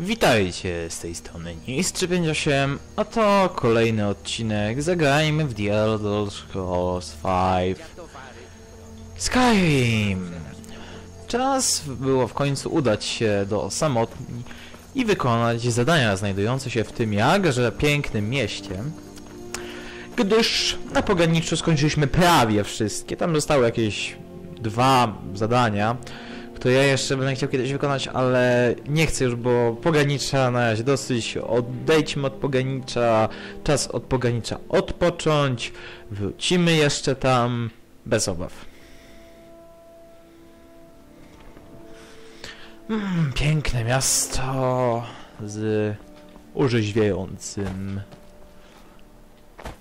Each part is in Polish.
Witajcie z tej strony Nis358, a to kolejny odcinek Zagrajmy w The Elder Scrolls 5 Skyrim! Czas było w końcu udać się do samotni i wykonać zadania znajdujące się w tym jakże pięknym mieście, gdyż na pograniczu skończyliśmy prawie wszystkie. Tam zostały jakieś dwa zadania, które ja jeszcze będę chciał kiedyś wykonać, ale nie chcę już, bo pogranicza na razie dosyć. Odejdźmy od pogranicza, czas od pogranicza odpocząć, wrócimy jeszcze tam, bez obaw. Mm, piękne miasto z urzeźwiającym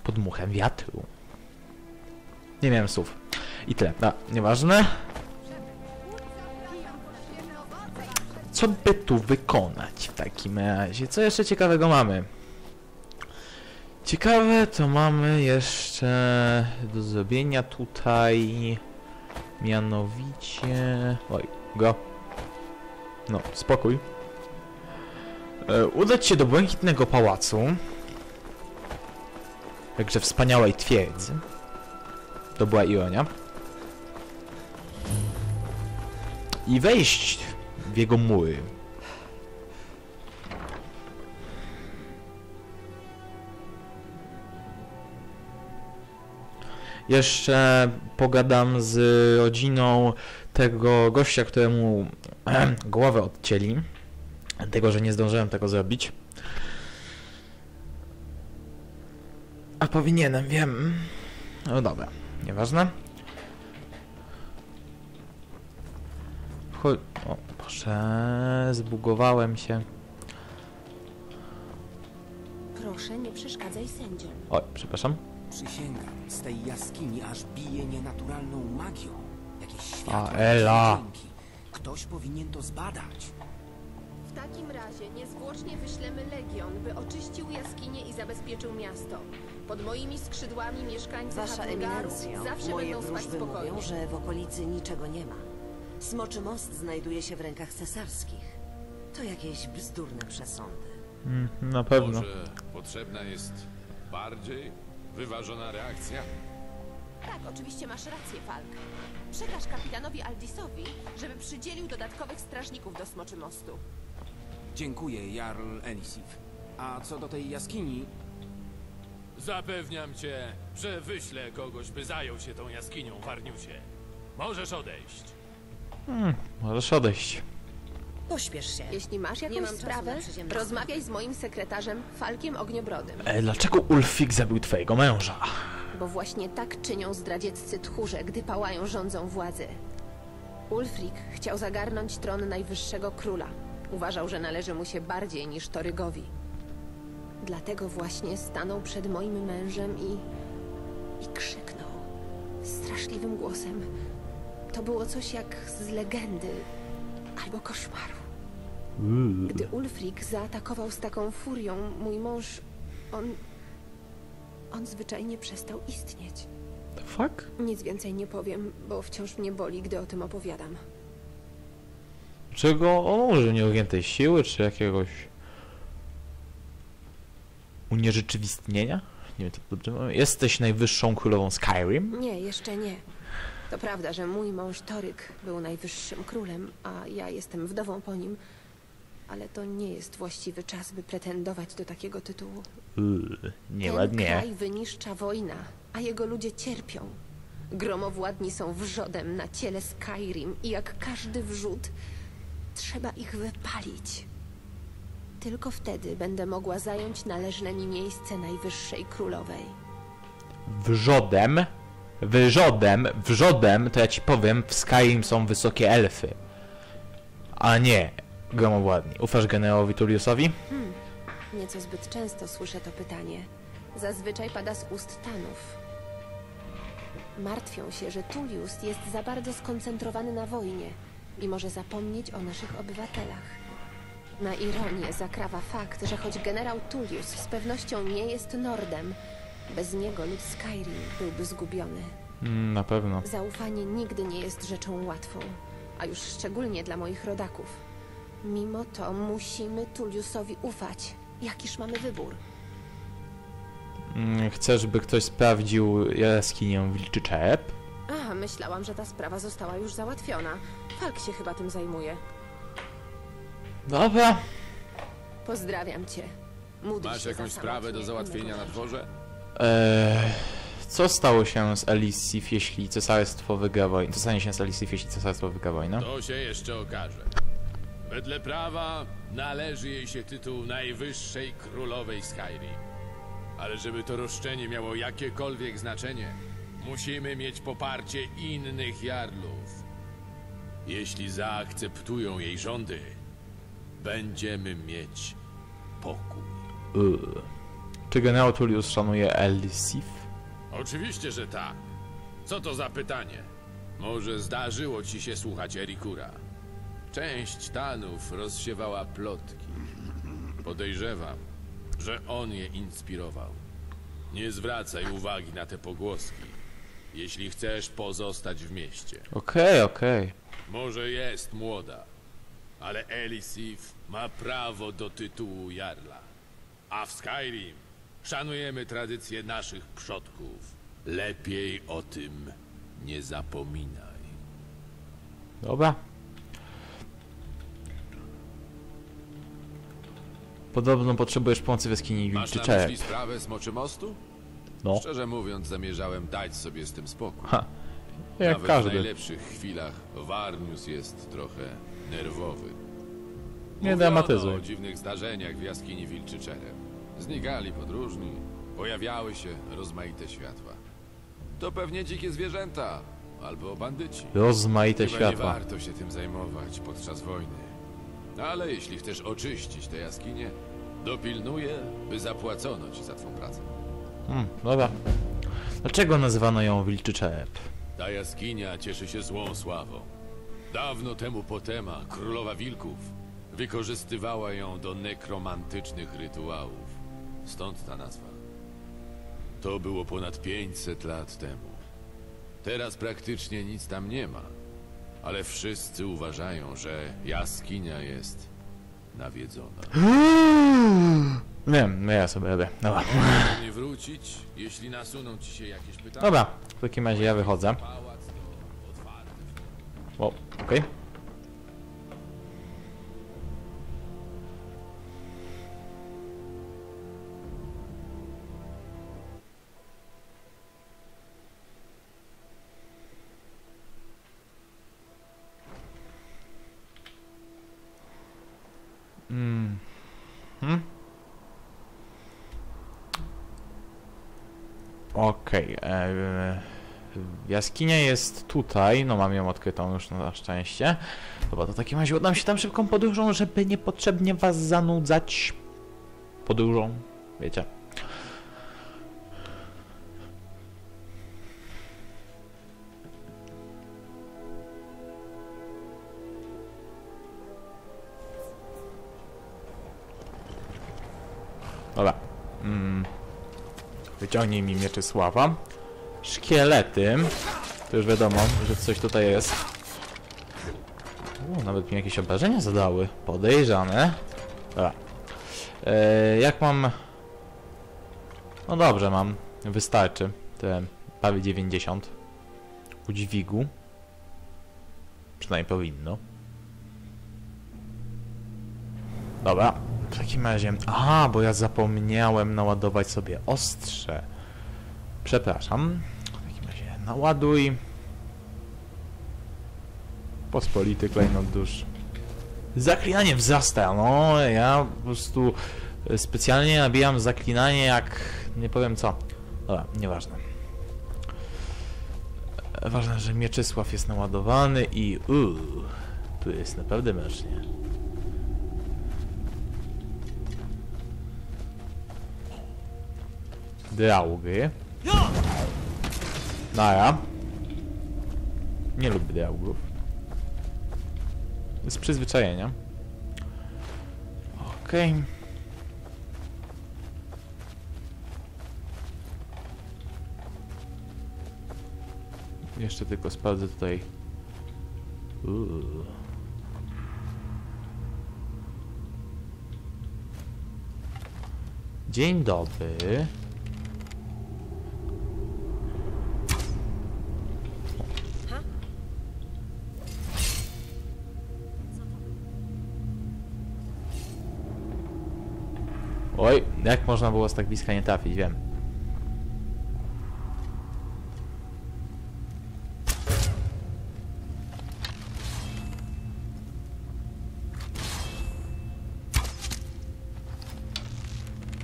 podmuchem wiatru. Nie miałem słów. I tyle. A, nieważne. Co by tu wykonać w takim razie? Co jeszcze ciekawego mamy? Ciekawe to mamy jeszcze do zrobienia tutaj mianowicie... Oj, go. No, spokój. E, udać się do Błękitnego Pałacu. Także wspaniałej twierdzy. To była ironia. I wejść w jego mury. Jeszcze pogadam z rodziną tego gościa, któremu głowę odcięli. Tego, że nie zdążyłem tego zrobić. A powinienem, wiem. No dobra, nieważne. Cho- o, proszę, zbugowałem się. Proszę, nie przeszkadzaj sędziom. Oj, przepraszam. Przysięgam, z tej jaskini aż bije nienaturalną magią. Jakieś światło. A, Ela. Ktoś powinien to zbadać. W takim razie niezwłocznie wyślemy legion, by oczyścił jaskinię i zabezpieczył miasto. Pod moimi skrzydłami mieszkańcy Wasza Hatyngaru eminencjo, zawsze moje będą spać wróżby spokojnie. mówią, że w okolicy niczego nie ma. Smoczy most znajduje się w rękach cesarskich. To jakieś bzdurne przesądy. Mm, na pewno. Może potrzebna jest bardziej wyważona reakcja? Tak, oczywiście masz rację, Falk. Przekaż kapitanowi Aldisowi, żeby przydzielił dodatkowych strażników do Smoczy Mostu. Dziękuję, Jarl Elisif. A co do tej jaskini, Zapewniam cię, że wyślę kogoś, by zajął się tą jaskinią, Warniusie. Możesz odejść. Możesz odejść. Pośpiesz się. Jeśli masz jakąś mam sprawę, rozmawiaj z moim sekretarzem Falkiem Ogniobrodym. E, dlaczego Ulfik zabił twojego męża? Bo właśnie tak czynią zdradzieccy tchórze, gdy pałają rządzą władzy. Ulfric chciał zagarnąć tron najwyższego króla. Uważał, że należy mu się bardziej niż Torygowi. Dlatego właśnie stanął przed moim mężem i... i krzyknął. Straszliwym głosem. To było coś jak z legendy albo koszmaru. Gdy Ulfric zaatakował z taką furią, mój mąż... on... on zwyczajnie przestał istnieć. The fuck? Nic więcej nie powiem, bo wciąż mnie boli, gdy o tym opowiadam. Czego on użył nieugiętej siły, czy jakiegoś unierzeczywistnienia? Nie wiem, to dobrze mówię. Jesteś najwyższą królową Skyrim? Nie, jeszcze nie. To prawda, że mój mąż Toryk był najwyższym królem, a ja jestem wdową po nim, ale to nie jest właściwy czas, by pretendować do takiego tytułu. Yy, Ten nieładnie. kraj wyniszcza wojna, a jego ludzie cierpią. Gromowładni są wrzodem na ciele Skyrim i jak każdy wrzód, trzeba ich wypalić. Tylko wtedy będę mogła zająć należne mi miejsce najwyższej królowej. Wrzodem, wrzodem, wrzodem, to ja ci powiem, w Skyrim są wysokie elfy. A nie gromowładni. Ufasz generałowi Tulliusowi? Nieco zbyt często słyszę to pytanie. Zazwyczaj pada z ust Tanów. Martwią się, że Tullius jest za bardzo skoncentrowany na wojnie i może zapomnieć o naszych obywatelach. Na ironię zakrawa fakt, że choć generał Tullius z pewnością nie jest Nordem, bez niego lud Skyrim byłby zgubiony. Mm, na pewno. Zaufanie nigdy nie jest rzeczą łatwą, a już szczególnie dla moich rodaków. Mimo to musimy Tulliusowi ufać. Jakiż mamy wybór? Mm, Chcę, żeby ktoś sprawdził jaskinię Wilczy Czep. A, myślałam, że ta sprawa została już załatwiona. Falk się chyba tym zajmuje. Dobra. Pozdrawiam cię. Módl Masz się jakąś za sprawę do załatwienia na innego dworze? Eee, co stało się z Elisif, jeśli cesarstwo wygra wojnę? Co stanie się z Elisif, jeśli cesarstwo wygra wojnę? To się jeszcze okaże. Wedle prawa należy jej się tytuł najwyższej królowej Skyrim. Ale żeby to roszczenie miało jakiekolwiek znaczenie, musimy mieć poparcie innych jarlów. Jeśli zaakceptują jej rządy, będziemy mieć pokój. Yy. Czy generał Tullius szanuje Elisif? Oczywiście, że tak. Co to za pytanie? Może zdarzyło ci się słuchać Erikura. Część Tanów rozsiewała plotki. Podejrzewam, że on je inspirował. Nie zwracaj uwagi na te pogłoski, jeśli chcesz pozostać w mieście. Okej, okej. Może jest młoda, ale Elisif ma prawo do tytułu Jarla. A w Skyrim szanujemy tradycje naszych przodków. Lepiej o tym nie zapominaj. Dobra. Podobno potrzebujesz pomocy w jaskini Masz na Czep. myśli sprawę Smoczy Mostu? No, Szczerze mówiąc, zamierzałem dać sobie z tym spokój. ha. Jak Nawet w każdy. najlepszych chwilach Warnius jest trochę nerwowy. Nie Mówiono dramatyzuj. o dziwnych zdarzeniach w jaskini Wilczy Czerep. Znikali podróżni, pojawiały się rozmaite światła. To pewnie dzikie zwierzęta, albo bandyci. Rozmaite Chyba nie światła. warto się tym zajmować podczas wojny. Ale jeśli chcesz oczyścić tę jaskinię, dopilnuję, by zapłacono ci za twą pracę. Hmm, dobra. Dlaczego nazywano ją Wilczy Czep? Ta jaskinia cieszy się złą sławą. Dawno temu Potema, królowa wilków, wykorzystywała ją do nekromantycznych rytuałów. Stąd ta nazwa. To było ponad 500 lat temu. Teraz praktycznie nic tam nie ma, ale wszyscy uważają, że jaskinia jest nawiedzona. Wiem, no ja sobie robię. Dobra. Nie wrócić, jeśli nasuną ci się jakieś pytania. Dobra, w takim razie ja wychodzę. O, okej. Mm. Okej. e, Jaskinia jest tutaj, no mam ją odkrytą już na szczęście. Dobra, to w takim razie udam się tam szybką podróżą, żeby niepotrzebnie was zanudzać podróżą, wiecie. Wyciągnij mi Mieczysława. Szkielety. To już wiadomo, że coś tutaj jest. Nawet mi jakieś obrażenia zadały. Podejrzane. Dobra. E, jak mam... No dobrze mam. Wystarczy. Te prawie 90. U dźwigu. Przynajmniej powinno. Dobra. Takim razie... Aha, bo ja zapomniałem naładować sobie ostrze. Przepraszam. W takim razie naładuj. Pospolity klejnot dusz. Zaklinanie wzrasta, no ja po prostu specjalnie nabijam zaklinanie jak... nie powiem co. Dobra, nieważne. Ważne, że Mieczysław jest naładowany i... Uuu, tu jest naprawdę mężnie. Draugy. Nara. No Nie lubię draugów. Z przyzwyczajenia. Okej. Okay. Jeszcze tylko sprawdzę tutaj. Uuu. Dzień dobry. Jak można było z tak bliska nie trafić, wiem.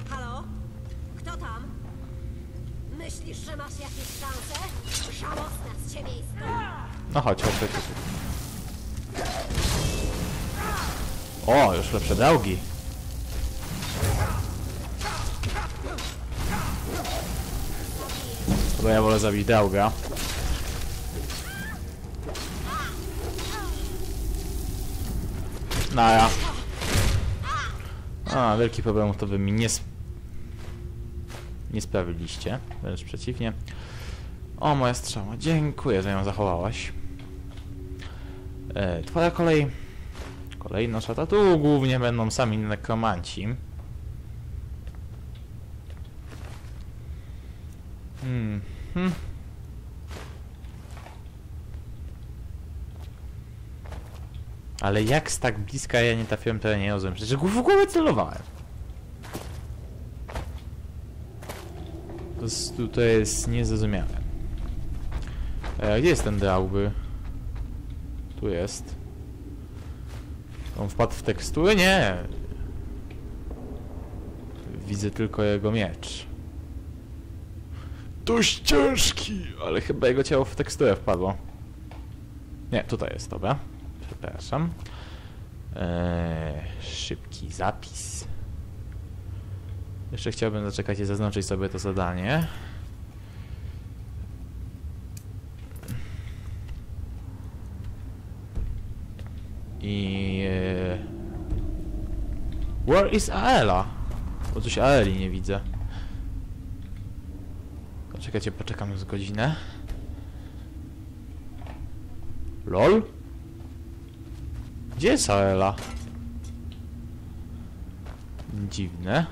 Halo? Kto tam? Myślisz, że masz jakieś szanse? Żałosna z ciebie istota. No chodź, chodź, chodź. chodź. O, już lepsze draugi. Bo ja wolę zabić drauga. No ja. A, wielki problem to wy mi nie, sp- nie sprawiliście. Wręcz przeciwnie. O, moja strzała. Dziękuję, że ją zachowałaś. E, twoja kolej. Kolejna szata. Tu głównie będą sami nekromanci. Hmm. hmm. Ale jak z tak bliska ja nie trafiłem, to ja nie rozumiem. Przecież w głowę celowałem. To jest, jest niezrozumiałe. E, gdzie jest ten drałby? Tu jest. On wpadł w teksturę? Nie. Widzę tylko jego miecz. Dość ciężki, ale chyba jego ciało w teksturę wpadło. Nie, tutaj jest, dobra. Przepraszam. Eee, szybki zapis. Jeszcze chciałbym zaczekać i zaznaczyć sobie to zadanie. I... e, Where is Aela? Bo coś Aeli nie widzę. Poczekajcie, poczekam z godzinę. LOL? Gdzie jest Aela? Dziwne.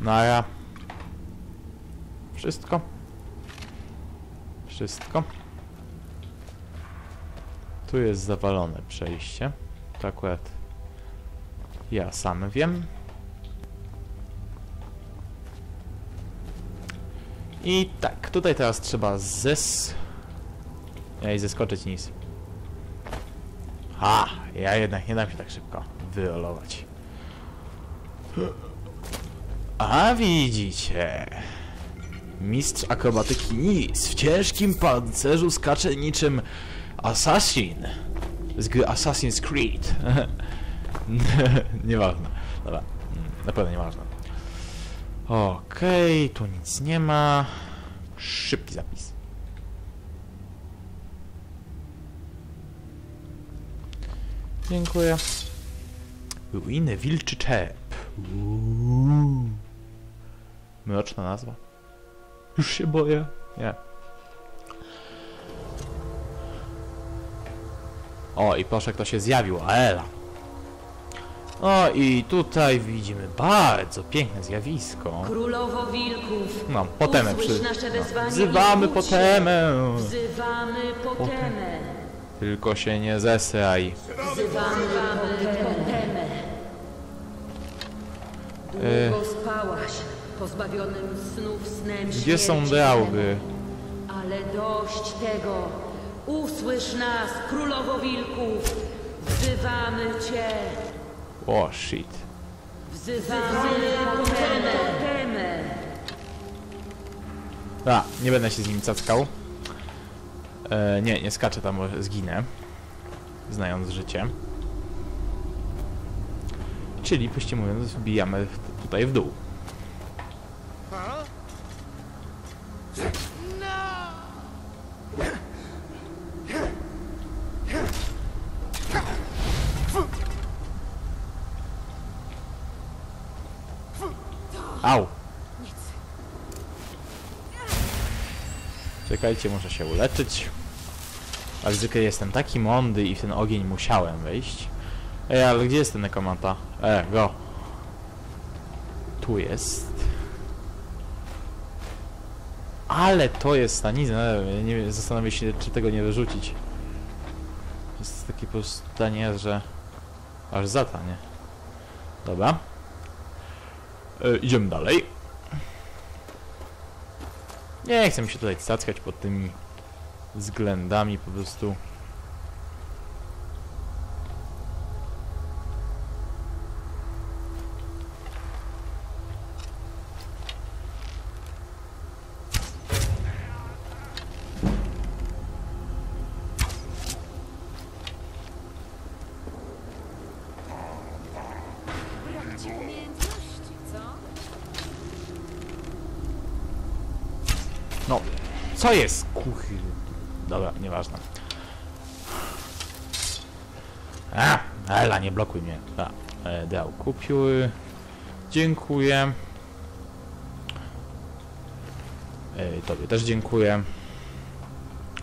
No ja... Wszystko? Wszystko? Tu jest zawalone przejście. To akurat ja sam wiem. I tak, tutaj teraz trzeba zes... Ej, zeskoczyć nic. Ha! Ja jednak nie dam się tak szybko wyrolować. A widzicie... Mistrz akrobatyki Nis w ciężkim pancerzu skacze niczym Assassin z gry Assassin's Creed. nieważne. Dobra, mm, na pewno nieważne. Okej, tu nic nie ma. Szybki zapis. Dziękuję. Ruiny Wilczy Czep. Uuu. Mroczna nazwa. Już się boję. Nie. O, i proszę, kto się zjawił. Aela. O, i tutaj widzimy bardzo piękne zjawisko. Królowo wilków, No, potemę przy... wezwanie Wzywamy potemę. Wzywamy potemę. Tylko się nie zesraj. Wzywamy potemę. E. Długo spałaś, pozbawionym snów snem Gdzie są draugy? Ale dość tego. Usłysz nas, królowo wilków. Wzywamy cię. O, shit. A, nie będę się z nim cackał. E, nie, nie skaczę tam, bo zginę. Znając życie. Czyli, puści mówiąc, wbijamy tutaj w dół. Czekajcie, muszę się uleczyć. Ale zwykle jestem taki mądry i w ten ogień musiałem wejść. Ej, ale gdzie jest ten nekomanta? E, go. Tu jest. Ale to jest tanizm. Nie, wiem, zastanawiam się, czy tego nie wyrzucić. Jest takie po prostu że... Aż za tanie. Dobra. E, idziemy dalej. Nie chcę mi się tutaj stackać pod tymi względami po prostu. Co jest? Kuchy. Dobra, nieważne. A, Ela, nie blokuj mnie. A, e, dał kupiły. Dziękuję. E, tobie też dziękuję.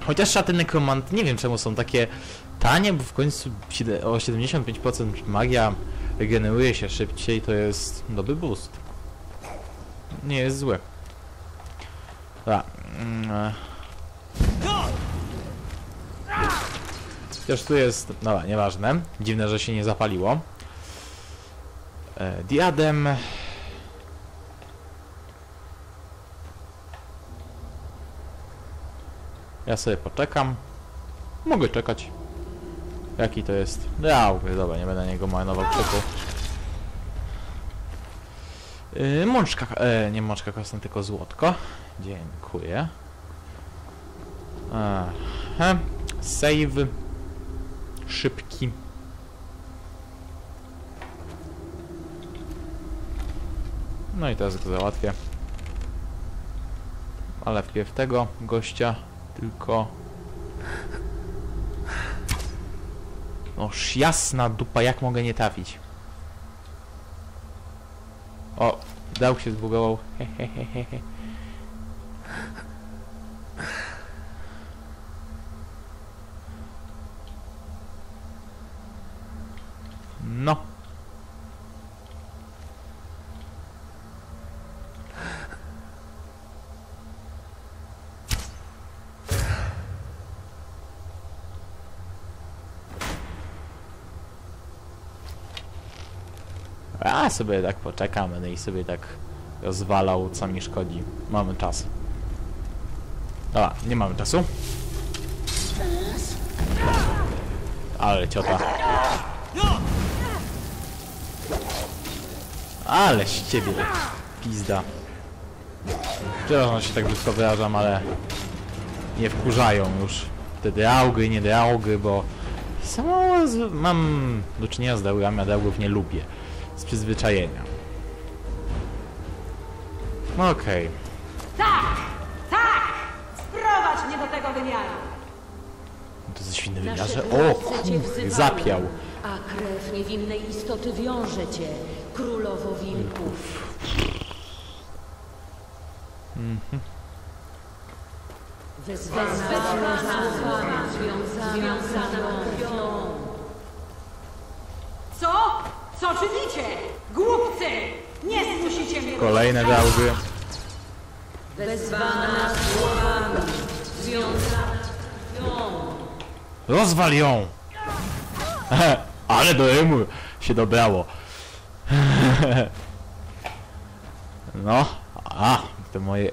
Chociaż szaty nekromant, nie wiem czemu są takie tanie, bo w końcu o 75% magia regeneruje się szybciej, to jest dobry boost. Nie jest złe. Dobra. Mm. Chociaż tu jest... Dobra, nieważne. Dziwne, że się nie zapaliło. E, diadem. Ja sobie poczekam. Mogę czekać. Jaki to jest? Ja, dobra, nie będę na niego marnował czeku. Yy, mączka, e, nie mączka kostna, tylko złotko. Dziękuję. Aha. Save. Szybki. No i teraz go załatwię. Ale wpierw tego gościa tylko... Noż jasna dupa, jak mogę nie trafić? O, dał się zbugował. Hehehehe. No. A sobie tak poczekam, będę i sobie tak rozwalał, co mi szkodzi. Mamy czas. Dobra, nie mamy czasu. Ale ciota. Ale z ciebie, pizda. Przepraszam, się tak brzydko wyrażam, ale nie wkurzają już te dialogy i nie dialogy, bo samo z, mam do czynienia z dialogami, a dialogów nie lubię. Z przyzwyczajenia. Okej. Sprowadź mnie do tego wymiaru! To jest świnny wymiarze. O, kur, zapiał. A krew niewinnej istoty wiąże cię, królowo wilków. Wezwana słowami związana krwią. Co? Czynicie? Głupcy! Nie zmusicie mnie Kolejne dialogy. Wezwana słowami związana krwią. Rozwal ją! Ale do rymu się dobrało. No, a, te moje...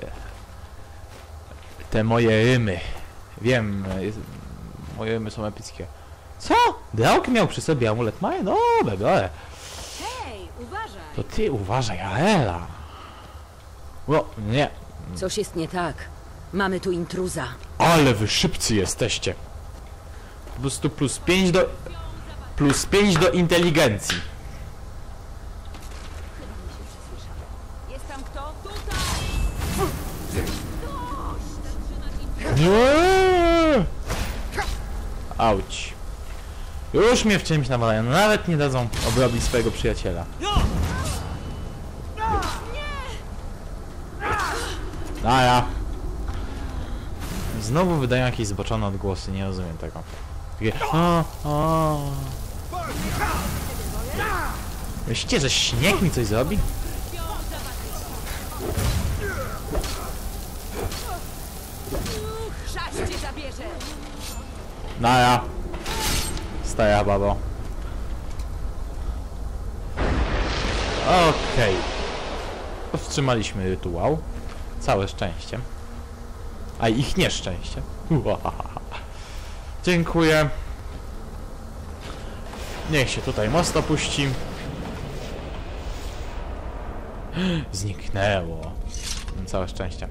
Te moje rymy. Wiem, jest, moje rymy są epickie. Co? Drałk miał przy sobie amulet Maja? No, biorę. Uważaj! To ty uważaj, Aela. O, nie. Coś jest nie tak. Mamy tu intruza. Ale wy szybcy jesteście. Po prostu plus 5 do... Plus 5 do inteligencji. Jest tam kto? Nie! Auć. Już mnie w czymś nawalają. Nawet nie dadzą obrobić swojego przyjaciela. A ja. Znowu wydają jakieś zboczone odgłosy, nie rozumiem tego. Takie, a, a. Myślicie, że śnieg mi coś zrobi? Nara. Stara babo. Okej. Powstrzymaliśmy rytuał. Całe szczęście. A ich nieszczęście. Dziękuję. Niech się tutaj most opuści. Zniknęło. Całe szczęście.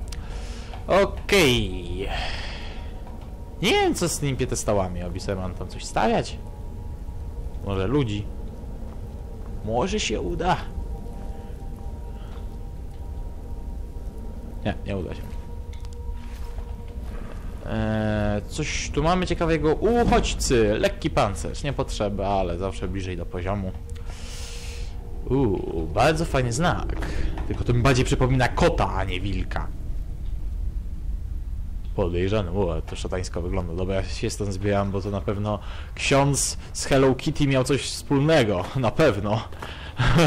Okej. Nie wiem co z tymi pietestałami. Obi sobie mam tam coś stawiać? Może ludzi? Może się uda. Nie, nie uda się. Eee, coś tu mamy ciekawego. Uchodźcy! Lekki pancerz. Nie potrzeba, ale zawsze bliżej do poziomu. Uuu, bardzo fajny znak. Tylko to mi bardziej przypomina kota, a nie wilka. Podejrzany, o, to szatańsko wygląda. Dobra, ja się stąd zbieram, bo to na pewno ksiądz z Hello Kitty miał coś wspólnego. Na pewno.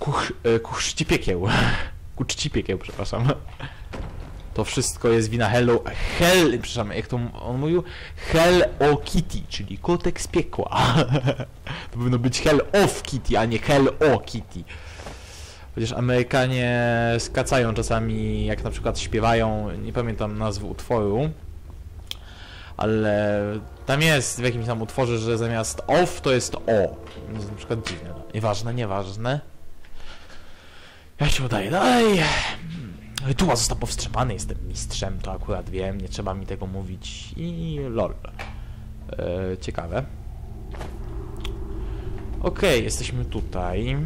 Kuch, e, ku czci piekieł. Ku piekieł, przepraszam. To wszystko jest wina Hello... Hell... Przepraszam, jak to on mówił? Hell o Kitty, czyli kotek z piekła. to powinno być Hell of Kitty, a nie Hell o Kitty. Chociaż Amerykanie skacają czasami, jak na przykład śpiewają, nie pamiętam nazwy utworu, ale tam jest w jakimś tam utworze, że zamiast off to jest o. To jest na przykład dziwne. No. Nieważne, nieważne. Ja się udaję dalej. Rytuał został powstrzymany, jestem mistrzem, to akurat wiem, nie trzeba mi tego mówić i lol. E, ciekawe. Okej, jesteśmy tutaj.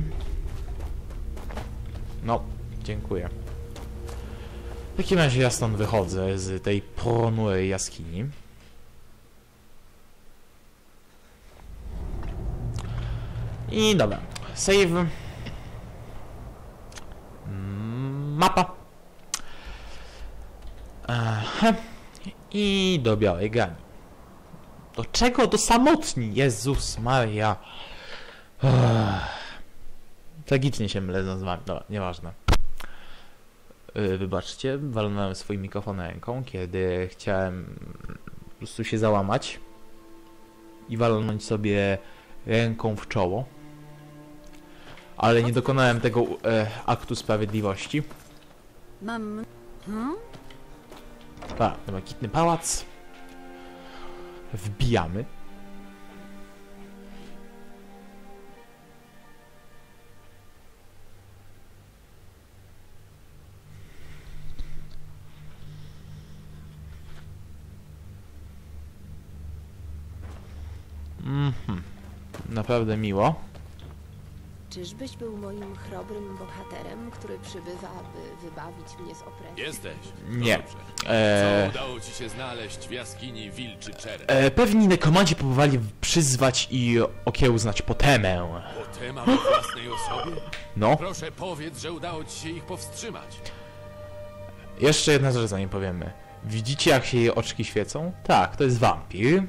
No, dziękuję. W takim razie ja stąd wychodzę z tej ponurej jaskini. I dobra, save. Mapa. Aha. I do Białej Gani. Do czego? Do samotni? Jezus Maria. Ech. Tragicznie się mylę z nazwami. Dobra, nieważne. Yy, wybaczcie, walnąłem swoim mikrofonem ręką, kiedy chciałem po prostu się załamać i walnąć sobie ręką w czoło. Ale nie dokonałem tego e, aktu sprawiedliwości. Mam... Tak, błękitny pałac. Wbijamy. Naprawdę miło. Czyżbyś był moim chrobrym bohaterem, który przybywa, by wybawić mnie z opresji? Jesteś? Nie. Dobrze. Eee, Co udało ci się znaleźć w jaskini Wilczy Czerw? e, pewni nekomanci próbowali przyzwać i okiełznać potemę. Potema we własnej osobie? No, Proszę powiedz, że udało ci się ich powstrzymać. jeszcze jedna rzecz zanim powiemy. Widzicie jak się jej oczki świecą? Tak, to jest wampir.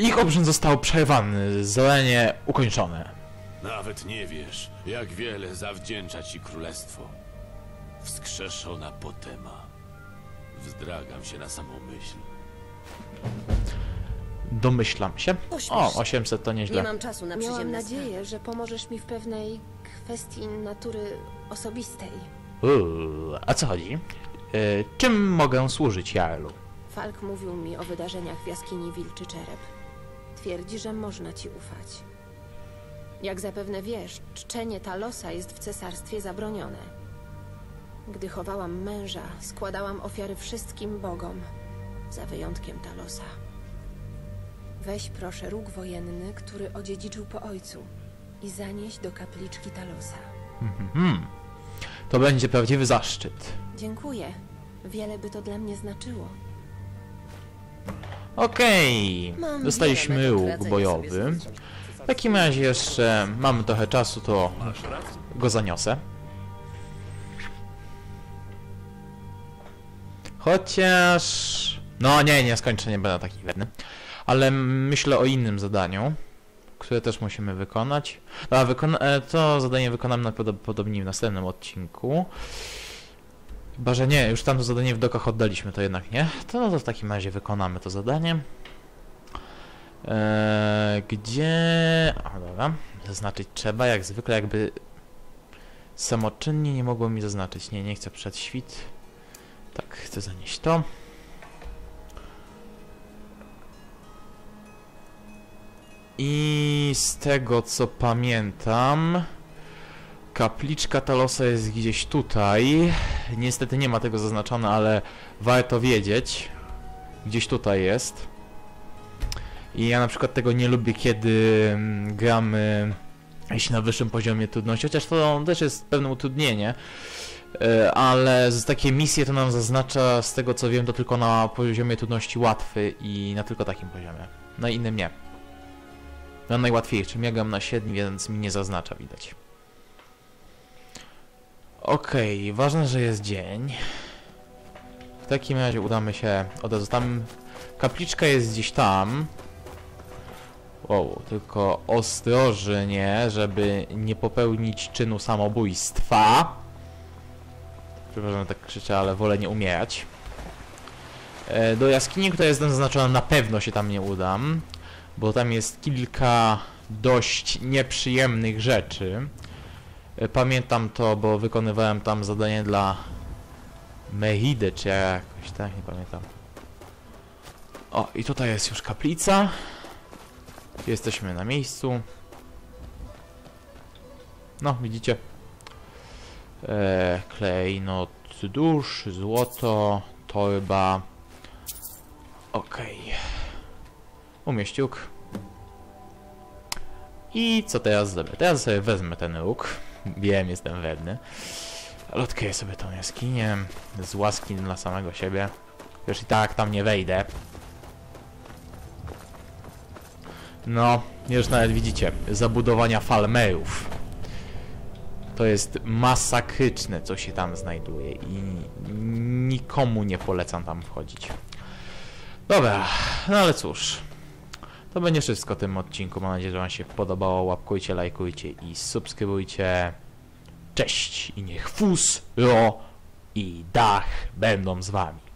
Ich obrzęd został przerwany, zelenie ukończone. Nawet nie wiesz, jak wiele zawdzięcza ci królestwo. Wskrzeszona potema. Wzdragam się na samą myśl. Domyślam się. O, się. 800 to Nie nieźle. mam czasu na Miałam przyziemne nadzieję, że pomożesz mi w pewnej kwestii natury osobistej. Uuu, a co chodzi? E, czym mogę służyć, Jarlu? Falk mówił mi o wydarzeniach w jaskini Wilczy Czerep. Twierdzi, że można ci ufać. Jak zapewne wiesz, czczenie Talosa jest w cesarstwie zabronione. Gdy chowałam męża, składałam ofiary wszystkim bogom, za wyjątkiem Talosa. Weź proszę róg wojenny, który odziedziczył po ojcu i zanieś do kapliczki Talosa. Mhm. To będzie prawdziwy zaszczyt. Dziękuję. Wiele by to dla mnie znaczyło. Okej, Mam dostaliśmy łuk bojowy. W takim razie jeszcze mamy trochę czasu, to go zaniosę. Chociaż... No nie, nie skończę, nie będę taki wredny. Ale myślę o innym zadaniu. które też musimy wykonać. A, wykona e, to zadanie wykonamy najprawdopodobniej w następnym odcinku. Chyba, że nie, już tamto zadanie w dokach oddaliśmy, to jednak nie. To no to w takim razie wykonamy to zadanie. Eee, gdzie... A, dobra. Zaznaczyć trzeba, jak zwykle jakby... Samoczynnie nie mogło mi zaznaczyć. Nie, nie chcę przed świt. Tak, chcę zanieść to. I z tego co pamiętam, kapliczka Talosa jest gdzieś tutaj. Niestety nie ma tego zaznaczone, ale warto wiedzieć. Gdzieś tutaj jest. I ja na przykład tego nie lubię, kiedy mm, gramy jeśli na wyższym poziomie trudności, chociaż to też jest pewne utrudnienie. E, Ale takie misje to nam zaznacza, z tego co wiem, to tylko na poziomie trudności łatwy i na tylko takim poziomie. Na innym nie. Na najłatwiejszym. Ja gram na średni, więc mi nie zaznacza, widać. Okej, ważne, że jest dzień. W takim razie udamy się od razu tam. Kapliczka jest gdzieś tam. Wow, tylko ostrożnie, żeby nie popełnić czynu samobójstwa. Przepraszam, tak krzyczę, ale wolę nie umierać. E, Do jaskini, która jest zaznaczona, na pewno się tam nie udam, bo tam jest kilka dość nieprzyjemnych rzeczy. E, Pamiętam to, bo wykonywałem tam zadanie dla Mehidy, czy jakoś tak, nie pamiętam. O, i tutaj jest już kaplica. Jesteśmy na miejscu. No, widzicie. E, klejnot dusz, złoto, torba. Okej. Umieściuk. I co teraz zrobię? Teraz sobie wezmę ten róg. Wiem, jestem wredny. Odkryję sobie tą jaskinię. Z łaski dla samego siebie. Już i tak tam nie wejdę. No, już nawet widzicie, zabudowania falmerów. To jest masakryczne, co się tam znajduje i nikomu nie polecam tam wchodzić. Dobra, no ale cóż. To będzie wszystko w tym odcinku. Mam nadzieję, że Wam się podobało. Łapkujcie, lajkujcie i subskrybujcie. Cześć i niech fus, ro i dach będą z Wami.